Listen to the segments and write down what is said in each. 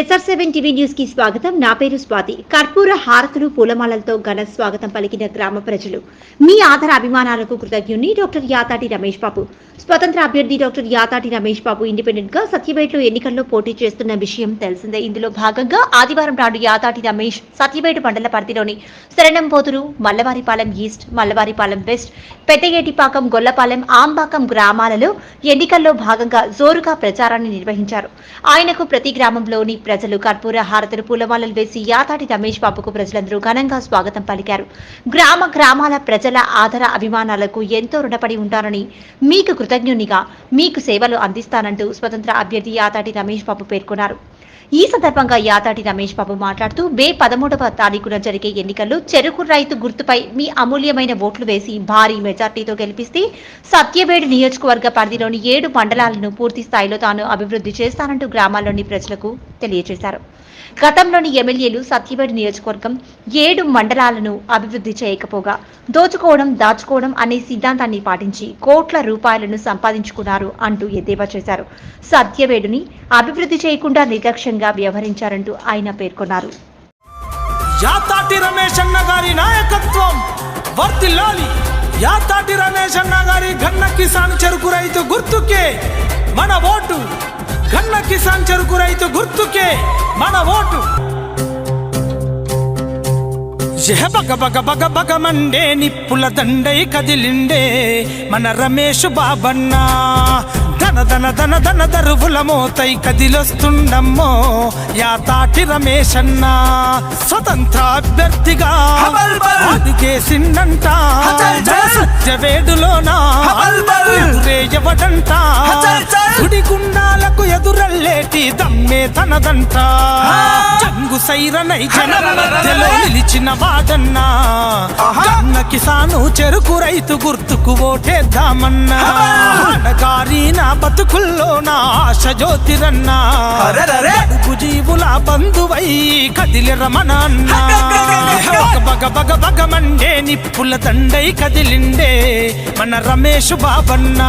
SR seven TV న్యూస్కి స్వాగతం. నా పేరు స్వాతి. కర్పూర హారతులు పూలమాలలతో ఘన స్వాగతం పలికిన గ్రామ ప్రజలు. మీ ఆధార అభిమానాలకు కృతజ్ఞుని డాక్టర్ యాతాటి రమేష్ బాబు. స్వతంత్ర అభ్యర్థి డాక్టర్ యాతాటి రమేష్ బాబు ఇండిపెండెంట్గా సత్యవేటలో ఎన్నికల్లో పోటీ చేస్తున్న విషయం తెలిసిందే. ఇందులో భాగంగా ఆదివారం నాడు యాతాటి రమేష్ సత్యవేట మండల పరిధిలోని శరణంపోతురు మల్లవారిపాలెం ఈస్ట్ మల్లవారిపాలెం వెస్ట్ పెద్దయేటిపాకం గొల్లపాలెం ఆంబాకం గ్రామాలలో ఎన్నికల్లో భాగంగా జోరుగా ప్రచారాన్ని నిర్వహించారు. ఆయనకు ప్రతి గ్రామంలోని ప్రజలు కర్పూర హారతులు పూలమాలలు వేసి యాతాటి రమేష్ బాబుకు ప్రజలందరూ ఘనంగా స్వాగతం పలికారు. గ్రామ గ్రామాల ప్రజల ఆదర అభిమానాలకు ఎంతో రుణపడి ఉంటారని మీకు కృతజ్ఞునిగా మీకు సేవలు అందిస్తానంటూ స్వతంత్ర అభ్యర్థి యాతాటి రమేష్ బాబు పేర్కొన్నారు. ఈ సందర్భంగా యాతాటి రమేష్ బాబు మాట్లాడుతూ మే పదమూడవ తారీఖున జరిగే ఎన్నికల్లో చెరుకు రైతు గుర్తుపై మీ అమూల్యమైన ఓట్లు వేసి భారీ మెజార్టీతో గెలిపిస్తే సత్యవేడు నియోజకవర్గ పరిధిలోని ఏడు మండలాలను పూర్తి స్థాయిలో తాను అభివృద్ధి చేస్తానంటూ గ్రామాల్లోని ప్రజలకు తెలియజేశారు. గతంలోని ఎమ్మెల్యేలు సత్యవేడి నియోజకవర్గం ఏడు మండలాలను అభివృద్ధి చేయకపోగా దోచుకోవడం దాచుకోవడం అనే సిద్ధాంతాన్ని పాటించి కోట్ల రూపాయలను సంపాదించుకున్నారు అంటూ ఎద్దేవా చేశారు. సత్యవేడుని అభివృద్ధి చేయకుండా నిర్లక్ష్యంగా వ్యవహరించారంటూ ఆయన పేర్కొన్నారు. యాతాటి రమేష్ అన్న గారి నాయకత్వం వర్తిల్లాలి. యాతాటి రమేష్ అన్న గారి ఘన్న కిసాన్ చెరుకు రైతు గుర్తుకే మన ఓటు. గన్న కిసాన్ చెరుకు రైతు గుర్తుకే మన ఓటు. యహ బగ బగ బగ బగ మండే నిప్పుల దండై కదిలిండే మన రమేష్ బాబన్నా. ధన ధన ధన దరువుల మోతై కదిలొస్తుండమ్మో. యాతాటి రమేష్ అన్న స్వతంత్ర అభ్యర్థిగా. అడుగేసిండంట బల్. ఎదురేయవడంట హచల్ చల్. గుడిగుండాలకు ఎదురల్లేటి దమ్మే తనదంట. జంగు సైరనై జనం మధ్యలో నిలిచిన వాడన్నా. కిసాను చెరుకు రైతు గుర్తుకు ఓటేద్దామన్నా. అనగారి నా బతుకుల్లో నా ఆశ జ్యోతిరన్నా. అడుగు జీవుల బంధువై కదిలి రమణ. బగ బగ బగ మండే నిప్పుల దండై కదిలిండే మన రమేష్ బాబన్నా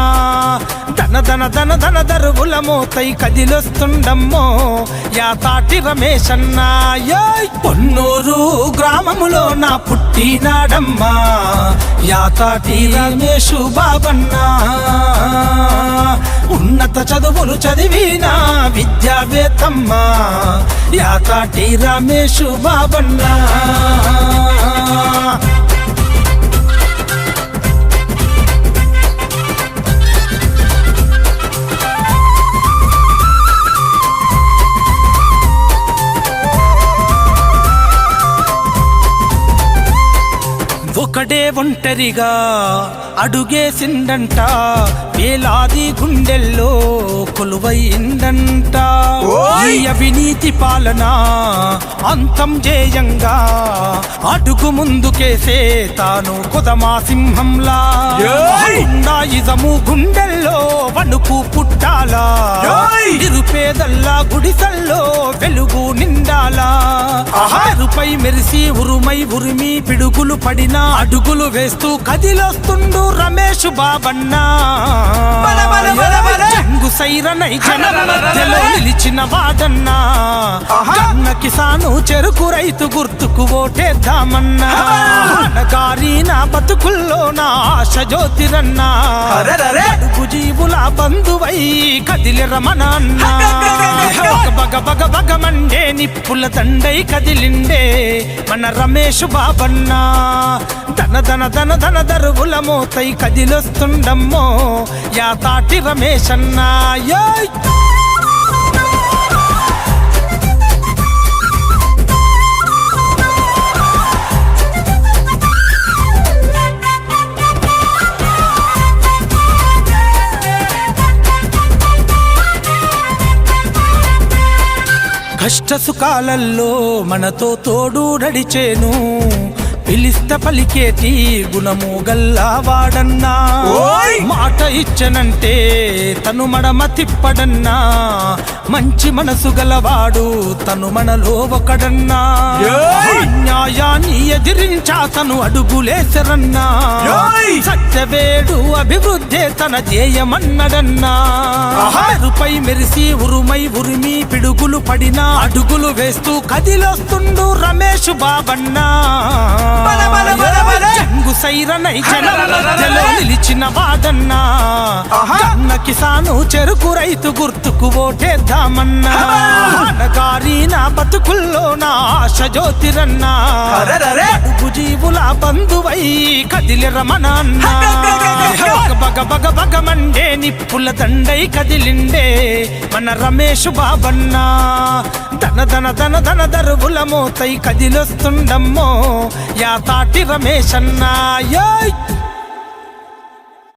ధన ధన ధన ధన దరువుల మోతై కదిలొస్తుండమ్మో యాతాటి రమేష్ అన్నా! పొన్నూరు గ్రామములో నా పుట్టినాడమ్మా యాతాటి రమేష్ బాబన్నా ఉన్నత చదువులు చదివిన విద్యావేత్తమ్మా యాతాటి రమేష్ బాబన్నా. ఒంటరిగా అడుగేసిండంట వేలాది గుండెల్లో కొలువైందంట! ఈ అవినీతి పాలన అంతం జేయంగా అడుగు ముందుకేసే తాను కుదమా సింహంలా! ఇజము గుండెల్లో వణుకు పుట్టాలా! నిరుపేదల్లా గుడిసల్లో వెలుగు నిండాలా ఆహారుపై మెరిసి ఉరుమై ఉరిమి పిడుగులు పడిన అడుగులు వేస్తూ కదిలొస్తుండు రమేష్ బాబన్నా. బల, బల, బల, బల. జంగు సైరనై జనం మధ్యలో నిలిచిన. కన్న కిసాను చెరుకు రైతు గుర్తుకు ఓటేద్దామన్నా. బతుకుల్లో నా ఆశ జ్యోతిరన్నా. జీవుల బంధువై కదిలి రమణ. బగ బగ బగ మండే నిప్పుల దండై కదిలిండే మన రమేష్ బాబన్నా. ధన ధన ధన ధన దరువుల మోతై కదిలొస్తుండమ్మో యాతాటి రమేష్ అన్నా! కష్ట సుఖాలల్లో మనతో తోడు నడిచేను పిలిస్తే పలికేటి గుణము గల్లావాడన్నా ఓయ్! మాట ఇచ్చనంటే తను మడమ తిప్పడన్నా మంచి మనసు గలవాడు తను మనలో ఒకడన్నా! న్యాయాన్ని ఎదిరించా తను అడుగులేసరన్నా! సత్యవేడు అభివృద్ధే తన జేయమన్నడన్నా ఆహా! మెరుపై మెరిసి ఉరుమై ఉరిమి పిడుగులు పడినా అడుగులు వేస్తూ కదిలొస్తుండు రమేష్ బాబన్నా. జంగు సైరనై జనం నిలిచిన వాదన్నా కన్న కిసాను చెరుకు రైతు గుర్తుకు ఓటేద్దామన్నా అనగారి నా బతుకుల్లో నా ఆశ జ్యోతిరన్నా జీవుల బంధువై కదిలి రమణ అన్నా బగ బగ బగ మండే నిప్పుల దండై కదిలిండే మన రమేష్ బాబన్నా ధన ధన ధన ధన దరువుల మోతై కదిలొస్తుండమ్మో యా తాటి రమేష్ అన్నా.